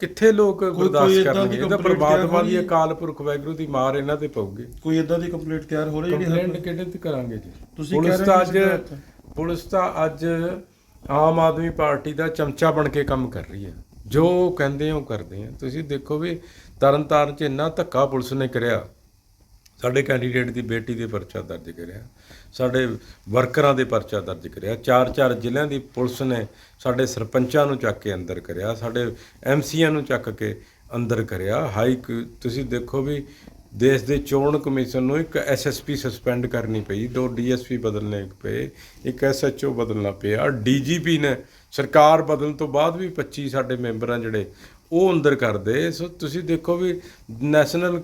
[SPEAKER 2] ਕਿੱਥੇ ਲੋਕ ਬਰਦਾਸ਼ਤ
[SPEAKER 1] ਦੀ
[SPEAKER 2] ਕਰਨਗੇ ਇਹ ਤਾਂ
[SPEAKER 1] complaint
[SPEAKER 2] ਪ੍ਰਮਾਤਮਾ ਦੀ? ਅਕਾਲ ਪੁਰਖ ਵਾਹਿਗੁਰੂ ਦੀ ਮਾਰ ਇਹਨਾਂ ਤੇ ਪਊਗੀ
[SPEAKER 1] ਕੋਈ ਇਦਾਂ ਦੀ ਕੰਪਲੀਟ ਤਿਆਰ ਹੋ ਰਹੀ ਜਿਹੜੀ
[SPEAKER 2] ਕੰਪਲੇਂਟ ਕਿਹੜੇ ਤੇ ਕਰਾਂਗੇ ਜੀ
[SPEAKER 1] ਤੁਸੀਂ ਕਹਿ ਰਹੇ ਹੋ।
[SPEAKER 2] ਪੁਲਿਸ ਤਾਂ ਅੱਜ ਆਮ ਆਦਮੀ ਪਾਰਟੀ ਦਾ ਚਮਚਾ ਬਣ ਕੇ ਕੰਮ ਕਰ ਰਹੀ ਹੈ। ਜੋ ਉਹ ਕਹਿੰਦੇ ਆ ਉਹ ਕਰਦੇ ਆ। ਤੁਸੀਂ ਦੇਖੋ ਵੀ ਤਰਨਤਾਰਨ 'ਚ ਇੰਨਾ ਧੱਕਾ ਪੁਲਿਸ ਨੇ ਕਰਿਆ। ਸਾਡੇ ਕੈਂਡੀਡੇਟ ਦੀ ਬੇਟੀ ਦੇ ਪਰਚਾ ਦਰਜ ਕਰਿਆ। ਸਾਡੇ ਵਰਕਰਾਂ ਦੇ ਪਰਚਾ ਦਰਜ ਕਰਿਆ। ਚਾਰ ਚਾਰ ਜ਼ਿਲ੍ਹਿਆਂ ਦੀ ਪੁਲਿਸ ਨੇ ਸਾਡੇ ਸਰਪੰਚਾਂ ਨੂੰ ਚੱਕ ਕੇ ਅੰਦਰ ਕਰਿਆ। ਸਾਡੇ ਐਮਸੀਆਂ ਨੂੰ ਚੱਕ ਕੇ ਅੰਦਰ ਕਰਿਆ। ਹਾਈ ਤੁਸੀਂ ਦੇਖੋ ਵੀ ਦੇਸ਼ ਦੇ ਚੋਣ ਕਮਿਸ਼ਨ ਨੂੰ ਇੱਕ ਐਸਐਸਪੀ ਸਸਪੈਂਡ ਕਰਨੀ ਪਈ, ਦੋ ਡੀਐਸਪੀ ਬਦਲਨੇ ਪਏ, ਇੱਕ ਐਸਐਚਓ ਬਦਲਣਾ ਪਿਆ। ਡੀਜੀਪੀ ਨੇ ਸਰਕਾਰ ਬਦਲਣ ਤੋਂ ਬਾਅਦ ਵੀ 25 ਸਾਡੇ ਮੈਂਬਰ ਆ ਜਿਹੜੇ ਉਹ ਅੰਦਰ ਕਰਦੇ। ਸੋ ਤੁਸੀਂ ਦੇਖੋ ਵੀ ਨੈਸ਼ਨਲ,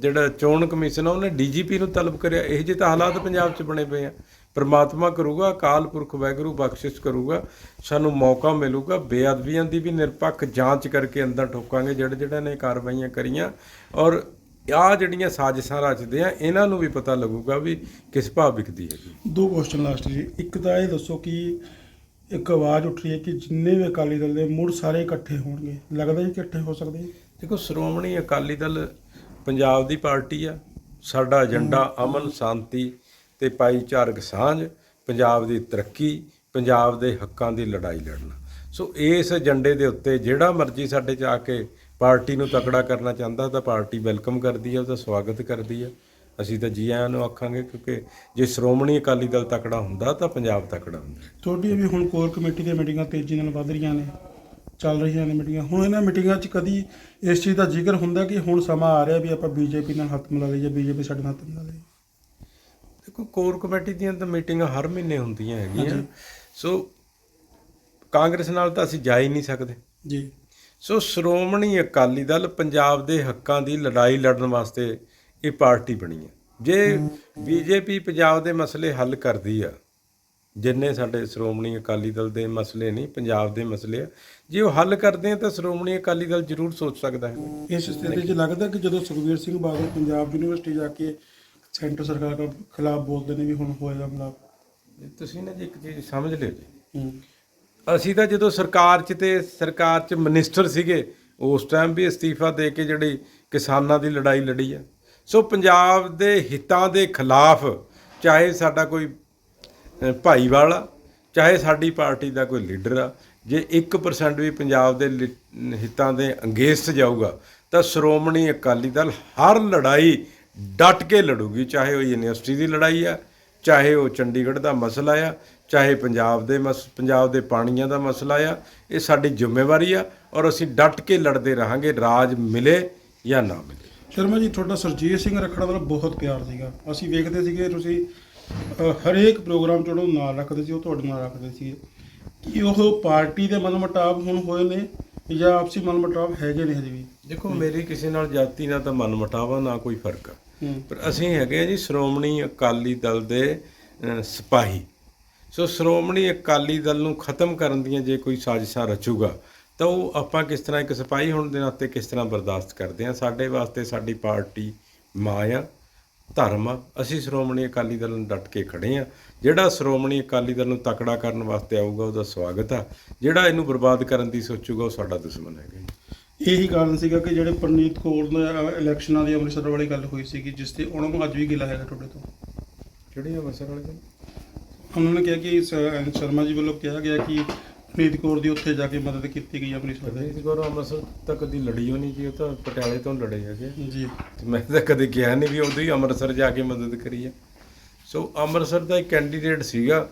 [SPEAKER 2] ਜਿਹੜਾ ਚੋਣ ਕਮਿਸ਼ਨ ਆ, ਉਹਨੇ ਡੀਜੀਪੀ ਨੂੰ ਤਲਬ ਕਰਿਆ। ਇਹ ਜਿਹੇ ਤਾਂ ਹਾਲਾਤ ਪੰਜਾਬ 'ਚ ਬਣੇ ਪਏ ਆ। ਪਰਮਾਤਮਾ ਕਰੂਗਾ, ਅਕਾਲ ਪੁਰਖ ਵਾਹਿਗੁਰੂ ਬਖਸ਼ਿਸ਼ ਕਰੂਗਾ, ਸਾਨੂੰ ਮੌਕਾ ਮਿਲੂਗਾ। ਬੇਅਦਬੀਆਂ ਦੀ ਵੀ ਨਿਰਪੱਖ ਜਾਂਚ ਕਰਕੇ ਅੰਦਰ ਠੋਕਾਂਗੇ ਜਿਹੜੇ ਜਿਹੜੇ ਨੇ ਕਾਰਵਾਈਆਂ ਕਰੀਆਂ। ਔਰ ਆ ਜਿਹੜੀਆਂ ਸਾਜ਼ਿਸ਼ਾਂ ਰਚਦੇ ਆ ਇਹਨਾਂ ਨੂੰ ਵੀ ਪਤਾ ਲੱਗੂਗਾ ਵੀ ਕਿਸ ਭਾਵ ਵਿਕਦੀ ਹੈਗੀ।
[SPEAKER 1] ਦੋ ਕੁਐਸਚਨ ਲਾਸਟ ਜੀ। ਇੱਕ ਤਾਂ ਇਹ ਦੱਸੋ ਕਿ ਇੱਕ ਆਵਾਜ਼ ਉੱਠ ਰਹੀ ਹੈ ਕਿ ਜਿੰਨੇ ਵੀ ਅਕਾਲੀ ਦਲ ਦੇ ਮੁੜ ਸਾਰੇ ਇਕੱਠੇ ਹੋਣਗੇ। ਲੱਗਦਾ ਜੀ ਇਕੱਠੇ ਹੋ ਸਕਦੇ
[SPEAKER 2] ਦੇਖੋ ਸ਼੍ਰੋਮਣੀ ਅਕਾਲੀ ਦਲ ਪੰਜਾਬ ਦੀ ਪਾਰਟੀ ਆ। ਸਾਡਾ ਏਜੰਡਾ ਅਮਨ ਸ਼ਾਂਤੀ ਤੇ ਭਾਈਚਾਰਕ ਸਾਂਝ ਪੰਜਾਬ ਦੀ ਤਰੱਕੀ ਪੰਜਾਬ ਦੇ ਹੱਕਾਂ ਦੀ ਲੜਾਈ ਲੜਨਾ। ਸੋ ਇਸ ਏਜੰਡੇ ਦੇ ਉੱਤੇ ਜਿਹੜਾ ਮਰਜ਼ੀ ਸਾਡੇ 'ਚ ਆ ਕੇ ਪਾਰਟੀ ਨੂੰ ਤਕੜਾ ਕਰਨਾ ਚਾਹੁੰਦਾ ਤਾਂ ਪਾਰਟੀ ਵੈਲਕਮ ਕਰਦੀ ਹੈ ਉਹਦਾ ਸਵਾਗਤ ਕਰਦੀ ਹੈ ਅਸੀਂ ਤਾਂ ਜੀ ਆਇਆਂ ਨੂੰ ਆਖਾਂਗੇ ਕਿਉਂਕਿ ਜੇ ਸ਼੍ਰੋਮਣੀ ਅਕਾਲੀ ਦਲ ਤਕੜਾ ਹੁੰਦਾ ਤਾਂ ਪੰਜਾਬ ਤਕੜਾ ਹੁੰਦਾ।
[SPEAKER 1] ਤੁਹਾਡੀਆਂ ਵੀ ਹੁਣ ਕੋਰ ਕਮੇਟੀ ਦੀਆਂ ਮੀਟਿੰਗਾਂ ਤੇਜ਼ੀ ਨਾਲ ਵੱਧ ਰਹੀਆਂ ਨੇ ਚੱਲ ਰਹੀਆਂ ਨੇ ਮੀਟਿੰਗਾਂ। ਹੁਣ ਇਹਨਾਂ ਮੀਟਿੰਗਾਂ 'ਚ ਕਦੀ ਇਸ ਚੀਜ਼ ਦਾ ਜ਼ਿਕਰ ਹੁੰਦਾ ਕਿ ਹੁਣ ਸਮਾਂ ਆ ਰਿਹਾ ਵੀ ਆਪਾਂ ਬੀਜੇਪੀ ਨਾਲ ਹੱਥ ਮਿਲਾ ਲਈਏ ਬੀਜੇਪੀ ਸਾਡੇ ਨਾਲ ਹੱਥ ਮਿਲਾ ਲਈਏ?
[SPEAKER 2] ਦੇਖੋ ਕੋਰ ਕਮੇਟੀ ਦੀਆਂ ਤਾਂ ਮੀਟਿੰਗਾਂ ਹਰ ਮਹੀਨੇ ਹੁੰਦੀਆਂ ਹੈਗੀਆਂ। ਸੋ ਕਾਂਗਰਸ ਨਾਲ ਤਾਂ ਅਸੀਂ ਜਾ ਹੀ ਨਹੀਂ ਸਕਦੇ।
[SPEAKER 1] ਜੀ।
[SPEAKER 2] ਸੋ ਸ਼੍ਰੋਮਣੀ ਅਕਾਲੀ ਦਲ ਪੰਜਾਬ ਦੇ ਹੱਕਾਂ ਦੀ ਲੜਾਈ ਲੜਨ ਵਾਸਤੇ ਇਹ ਪਾਰਟੀ ਬਣੀ ਹੈ। ਜੇ ਬੀਜੇਪੀ ਪੰਜਾਬ ਦੇ ਮਸਲੇ ਹੱਲ ਕਰਦੀ ਆ ਜਿੰਨੇ ਸਾਡੇ ਸ਼੍ਰੋਮਣੀ ਅਕਾਲੀ ਦਲ ਦੇ ਮਸਲੇ ਨਹੀਂ ਪੰਜਾਬ ਦੇ ਮਸਲੇ ਆ ਜੇ ਉਹ ਹੱਲ ਕਰਦੇ ਆ ਤਾਂ ਸ਼੍ਰੋਮਣੀ ਅਕਾਲੀ ਦਲ ਜ਼ਰੂਰ ਸੋਚ ਸਕਦਾ ਹੈ।
[SPEAKER 1] ਇਸ ਸਥਿਤੀ 'ਚ ਲੱਗਦਾ ਕਿ ਜਦੋਂ ਸੁਖਬੀਰ ਸਿੰਘ ਬਾਦਲ ਪੰਜਾਬ ਯੂਨੀਵਰਸਿਟੀ ਜਾ ਕੇ ਸੈਂਟਰ ਸਰਕਾਰ ਦੇ ਖਿਲਾਫ ਬੋਲਦੇ ਨੇ ਵੀ ਹੁਣ ਹੋਏਗਾ ਮਤਲਬ
[SPEAKER 2] ਤੁਸੀਂ ਨਾ ਜੀ ਇੱਕ ਚੀਜ਼ ਸਮਝ ਲਿਓ ਜੀ।
[SPEAKER 1] ਹੂੰ।
[SPEAKER 2] ਅਸੀਂ ਤਾਂ ਜਦੋਂ ਸਰਕਾਰ 'ਚ ਤੇ ਸਰਕਾਰ 'ਚ ਮਿਨਿਸਟਰ ਸੀਗੇ, ਉਸ ਟਾਈਮ ਵੀ ਅਸਤੀਫਾ ਦੇ ਕੇ ਜਿਹੜੀ ਕਿਸਾਨਾਂ ਦੀ ਲੜਾਈ ਲੜੀ ਆ। ਸੋ ਪੰਜਾਬ ਦੇ ਹਿੱਤਾਂ ਦੇ ਖਿਲਾਫ ਚਾਹੇ ਸਾਡਾ ਕੋਈ ਭਾਈਵਾਲ ਆ ਚਾਹੇ ਸਾਡੀ ਪਾਰਟੀ ਦਾ ਕੋਈ ਲੀਡਰ ਆ, ਜੇ 1% ਵੀ ਪੰਜਾਬ ਦੇ ਲਿ- ਹਿੱਤਾਂ ਦੇ ਅੰਗੇਸਟ ਜਾਊਗਾ, ਤਾਂ ਸ਼੍ਰੋਮਣੀ ਅਕਾਲੀ ਦਲ ਹਰ ਲੜਾਈ ਡਟ ਕੇ ਲੜੂਗੀ, ਚਾਹੇ ਉਹ ਯੂਨੀਵਰਸਿਟੀ ਦੀ ਲੜਾਈ ਆ, ਚਾਹੇ ਉਹ ਚੰਡੀਗੜ੍ਹ ਦਾ ਮਸਲਾ ਆ ਚਾਹੇ ਪੰਜਾਬ ਦੇ ਮਸ ਪੰਜਾਬ ਦੇ ਪਾਣੀਆਂ ਦਾ ਮਸਲਾ ਆ ਇਹ ਸਾਡੀ ਜ਼ਿੰਮੇਵਾਰੀ ਆ ਔਰ ਅਸੀਂ ਡਟ ਕੇ ਲੜਦੇ ਰਹਾਂਗੇ ਰਾਜ ਮਿਲੇ ਜਾਂ ਨਾ ਮਿਲੇ।
[SPEAKER 1] ਸ਼ਰਮਾ ਜੀ ਤੁਹਾਡਾ ਸਰਜੀਤ ਸਿੰਘ ਰੱਖੜਾ ਨਾਲ ਬਹੁਤ ਪਿਆਰ ਸੀਗਾ। ਅਸੀਂ ਵੇਖਦੇ ਸੀਗੇ ਤੁਸੀਂ ਹਰੇਕ ਪ੍ਰੋਗਰਾਮ 'ਚ ਉਹਨੂੰ ਨਾਲ ਰੱਖਦੇ ਸੀ ਉਹ ਤੁਹਾਡੇ ਨਾਲ ਰੱਖਦੇ ਸੀ। ਕਿ ਉਹ ਪਾਰਟੀ ਦੇ ਮਨਮਟਾਵ ਹੁਣ ਹੋਏ ਨੇ ਜਾਂ ਆਪਸੀ ਮਨਮਟਾਵ ਹੈਗੇ ਨੇ ਹਜੇ ਵੀ?
[SPEAKER 2] ਦੇਖੋ ਮੇਰੀ ਕਿਸੇ ਨਾਲ ਜਾਤੀ ਨਾਲ ਤਾਂ ਮਨ ਮਟਾਵਾ ਨਾ ਕੋਈ ਫ਼ਰਕ ਆ। ਪਰ ਅਸੀਂ ਹੈਗੇ ਆ ਜੀ ਸ਼੍ਰੋਮਣੀ ਅਕਾਲੀ ਦਲ ਦੇ ਸਿਪਾਹੀ। ਸੋ ਸ਼੍ਰੋਮਣੀ ਅਕਾਲੀ ਦਲ ਨੂੰ ਖਤਮ ਕਰਨ ਦੀਆਂ ਜੇ ਕੋਈ ਸਾਜ਼ਿਸ਼ਾਂ ਰਚੂਗਾ ਤਾਂ ਉਹ ਆਪਾਂ ਕਿਸ ਤਰ੍ਹਾਂ ਇੱਕ ਸਿਪਾਹੀ ਹੋਣ ਦੇ ਨਾਤੇ ਕਿਸ ਤਰ੍ਹਾਂ ਬਰਦਾਸ਼ਤ ਕਰਦੇ ਆ? ਸਾਡੇ ਵਾਸਤੇ ਸਾਡੀ ਪਾਰਟੀ ਮਾਂ ਆ ਧਰਮ ਆ ਅਸੀਂ ਸ਼੍ਰੋਮਣੀ ਅਕਾਲੀ ਦਲ ਨੂੰ ਡਟ ਕੇ ਖੜੇ ਆ। ਜਿਹੜਾ ਸ਼੍ਰੋਮਣੀ ਅਕਾਲੀ ਦਲ ਨੂੰ ਤਕੜਾ ਕਰਨ ਵਾਸਤੇ ਆਊਗਾ ਉਹਦਾ ਸਵਾਗਤ ਆ। ਜਿਹੜਾ ਇਹਨੂੰ ਬਰਬਾਦ ਕਰਨ ਦੀ ਸੋਚੂਗਾ ਉਹ ਸਾਡਾ ਦੁਸ਼ਮਣ ਹੈਗਾ
[SPEAKER 1] ਇਹੀ ਕਾਰਨ ਸੀਗਾ ਕਿ ਜਿਹੜੇ ਪਰਨੀਤ ਕੌਰ ਨੇ ਅ, ਇਲੈਕਸ਼ਨਾਂ ਦੀ ਅੰਮ੍ਰਿਤਸਰ ਵਾਲੀ ਗੱਲ ਹੋਈ ਸੀਗੀ ਜਿਸ ਤੇ ਉਹਨਾਂ ਨੂੰ ਅੱਜ ਵੀ ਗਿਲਾ ਹੈਗਾ ਤੁਹਾਡੇ ਤੋਂ।
[SPEAKER 2] ਜਿਹੜੀ ਅੰਮ੍ਰਿਤਸਰ ਵਾਲੀ ਗੱਲ?
[SPEAKER 1] ਉਹਨਾਂ ਨੇ ਕਿਹਾ ਕਿ ਸ- ਸ਼ਰਮਾ ਜੀ ਵੱਲੋਂ ਕਿਹਾ ਗਿਆ ਕਿ ਪਰਨੀਤ ਕੌਰ ਦੀ ਉੱਥੇ ਜਾ ਕੇ ਮਦਦ ਕੀਤੀ ਗਈ ਅੰਮ੍ਰਿਤਸਰ ਦੇ
[SPEAKER 2] ਪ੍ਰਦੀਪ ਕੌਰ ਅੰਮ੍ਰਿਤਸਰ ਤੱਕ ਕਦੀ ਲੜੀ ਹੋਣੀ ਜੀ ਉਹ ਤਾਂ ਪਟਿਆਲੇ ਤੋਂ ਲੜੇ ਹੈਗੇ
[SPEAKER 1] ਜੀ।
[SPEAKER 2] ਤੇ ਮੈਂ ਤਾਂ ਕਦੇ ਕਿਹਾ ਨਹੀਂ ਵੀ ਉਦੋਂ ਹੀ ਅੰਮ੍ਰਿਤਸਰ ਜਾ ਕੇ ਮਦਦ ਕਰੀ ਆ ਸੋ ਅੰਮ੍ਰਿਤਸਰ ਦਾ ਇੱਕ ਕੈਂਡੀਡੇਟ ਸੀਗਾ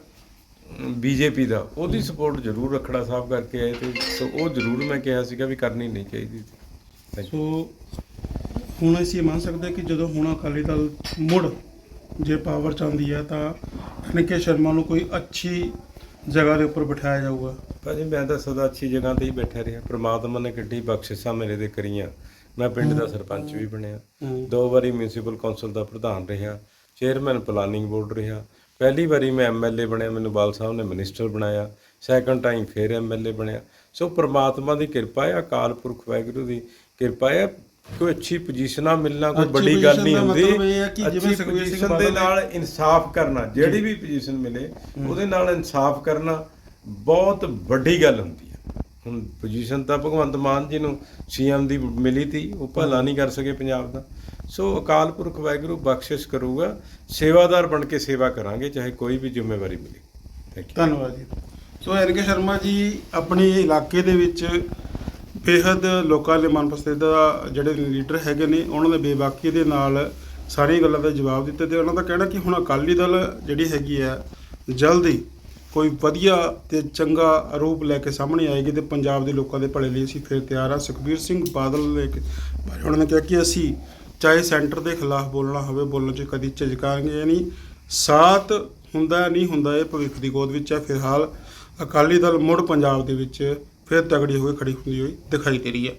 [SPEAKER 2] ਬੀਜੇਪੀ ਦਾ। ਉਹਦੀ ਸਪੋਰਟ ਜ਼ਰੂਰ ਰਖੜਾ ਸਾਹਿਬ ਕਰਕੇ ਆਏ ਤੇ ਸੋ ਉਹ ਜ਼ਰੂਰ ਮੈਂ ਕਿਹਾ ਸੀਗਾ ਵੀ ਕਰਨੀ ਨਹੀਂ ਚਾਹੀਦੀ ਸੀ। Thank you.
[SPEAKER 1] ਸੋ ਹੁਣ ਅਸੀਂ ਇਹ ਮੰਨ ਸਕਦੇ ਹਾਂ ਕਿ ਜਦੋਂ ਹੁਣ ਅਕਾਲੀ ਦਲ ਮੁੜ ਜੇ ਪਾਵਰ ਚ ਆਉਂਦੀ ਹੈ ਤਾਂ ਅਨਿਕੇ ਸ਼ਰਮਾ ਨੂੰ ਕੋਈ ਅੱਛੀ ਜਗ੍ਹਾ ਦੇ ਉੱਪਰ ਬਿਠਾਇਆ ਜਾਊਗਾ?
[SPEAKER 2] ਭਾਜੀ ਮੈਂ ਤਾਂ ਸਦਾ ਅੱਛੀ ਜਗ੍ਹਾ ਤੇ ਹੀ ਬੈਠਾ ਰਿਹਾ। ਪ੍ਰਮਾਤਮਾ ਨੇ ਕਿੱਡੀ ਬਖਸ਼ਿਸ਼ਾਂ ਮੇਰੇ ਦੇ ਕਰੀਆਂ। ਮੈਂ ਪਿੰਡ ਦਾ ਸਰਪੰਚ ਵੀ ਬਣਿਆ। ਦੋ ਵਾਰੀ ਮਿਊਨਿਸਪਲ ਕੌਂਸਲ ਦਾ ਪ੍ਰਧਾਨ ਰਿਹਾ। ਚੇਅਰਮੈਨ ਪਲਾਨਿੰਗ ਬੋਰਡ ਰਿਹਾ। ਪਹਿਲੀ ਵਾਰੀ ਮੈਂ ਐਮਐਲਏ ਬਣਿਆ। ਮੈਨੂੰ ਬਾਲ ਸਾਹਿਬ ਨੇ ਮਿਨਿਸਟਰ ਬਣਾਇਆ। ਸੈਕੰਡ ਟਾਈਮ ਫਿਰ ਐਮਐਲਏ ਬਣਿਆ। ਸੋ ਪ੍ਰਮਾਤਮਾ ਦੀ ਕਿਰਪਾ ਹੈ ਅਕਾਲ ਪੁਰਖ ਵਾਹਿਗੁਰੂ ਦੀ ਕਿਰਪਾ ਹੈ। ਕੋਈ ਅੱਛੀ ਪੋਜੀਸ਼ਨਾਂ ਮਿਲਣਾ ਕੋਈ ਵੱਡੀ ਗੱਲ ਨਹੀਂ ਹੁੰਦੀ। ਅੱਛੀ position ਦੇ ਨਾਲ ਇਨਸਾਫ ਕਰਨਾ ਜਿਹੜੀ ਵੀ ਪੋਜੀਸ਼ਨ ਮਿਲੇ ਉਹਦੇ ਨਾਲ ਇਨਸਾਫ ਕਰਨਾ ਬਹੁਤ ਵੱਡੀ ਗੱਲ ਹੁੰਦੀ ਹੈ ਹੁਣ ਪੋਜੀਸ਼ਨ ਤਾਂ ਭਗਵੰਤ ਮਾਨ ਜੀ ਨੂੰ ਸੀਐਮ ਦੀ ਮਿਲੀ ਤੀ ਉਹ ਭਲਾ ਨਹੀਂ ਕਰ ਸਕੇ ਪੰਜਾਬ ਦਾ। ਸੋ ਅਕਾਲ ਪੁਰਖ ਵਾਹਿਗੁਰੂ ਬਖਸ਼ਿਸ਼ ਕਰੂਗਾ ਸੇਵਾਦਾਰ ਬਣ ਕੇ ਸੇਵਾ ਕਰਾਂਗੇ ਚਾਹੇ ਕੋਈ ਵੀ ਜ਼ਿੰਮੇਵਾਰੀ ਮਿਲੇ।
[SPEAKER 1] ਧੰਨਵਾਦ ਜੀ। ਸੋ ਐਨਕੇ ਸ਼ਰਮਾ ਜੀ ਆਪਣੇ ਇਲਾਕੇ ਦੇ ਵਿੱਚ ਬੇਹੱਦ ਲੋਕਾਂ ਦੇ ਮਨਪਸੰਦੀਦਾ ਜਿਹੜੇ ਲੀਡਰ ਹੈਗੇ ਨੇ, ਉਹਨਾਂ ਨੇ ਬੇਬਾਕੀ ਦੇ ਨਾਲ ਸਾਰੀਆਂ ਗੱਲਾਂ ਦਾ ਜਵਾਬ ਦਿੱਤੇ ਤੇ ਉਹਨਾਂ ਦਾ ਕਹਿਣਾ ਕਿ ਹੁਣ ਅਕਾਲੀ ਦਲ ਜਿਹੜੀ ਹੈਗੀ ਹੈ ਜਲਦੀ ਕੋਈ ਵਧੀਆ ਤੇ ਚੰਗਾ ਰੂਪ ਲੈ ਕੇ ਸਾਹਮਣੇ ਆਏਗੀ ਤੇ ਪੰਜਾਬ ਦੇ ਲੋਕਾਂ ਦੇ ਭਲੇ ਲਈ ਅਸੀਂ ਫਿਰ ਤਿਆਰ ਹਾਂ। ਸੁਖਬੀਰ ਸਿੰਘ ਬਾਦਲ ਨੇ ਬਾਰੇ ਉਹਨਾਂ ਨੇ ਕਿਹਾ ਕਿ ਅਸੀਂ ਚਾਹੇ ਸੈਂਟਰ ਦੇ ਖਿਲਾਫ ਬੋਲਣਾ ਹੋਵੇ, ਬੋਲਣ 'ਚ ਕਦੀ ਝਿਜਕਾਂਗੇ ਯਾਨੀ ਸਾਥ ਹੁੰਦਾ ਨਹੀਂ ਹੁੰਦਾ ਇਹ ਭਵਿੱਖ ਦੀ ਗੋਦ ਵਿੱਚ ਹੈ। ਫਿਲਹਾਲ ਅਕਾਲੀ ਦਲ ਮੁੜ ਪੰਜਾਬ ਦੇ ਵਿੱਚ ਫਿਰ ਤਗੜੀ ਹੋ ਕੇ ਖੜੀ ਹੁੰਦੀ ਹੋਈ ਦਿਖਾਈ ਦੇ ਰਹੀ ਹੈ।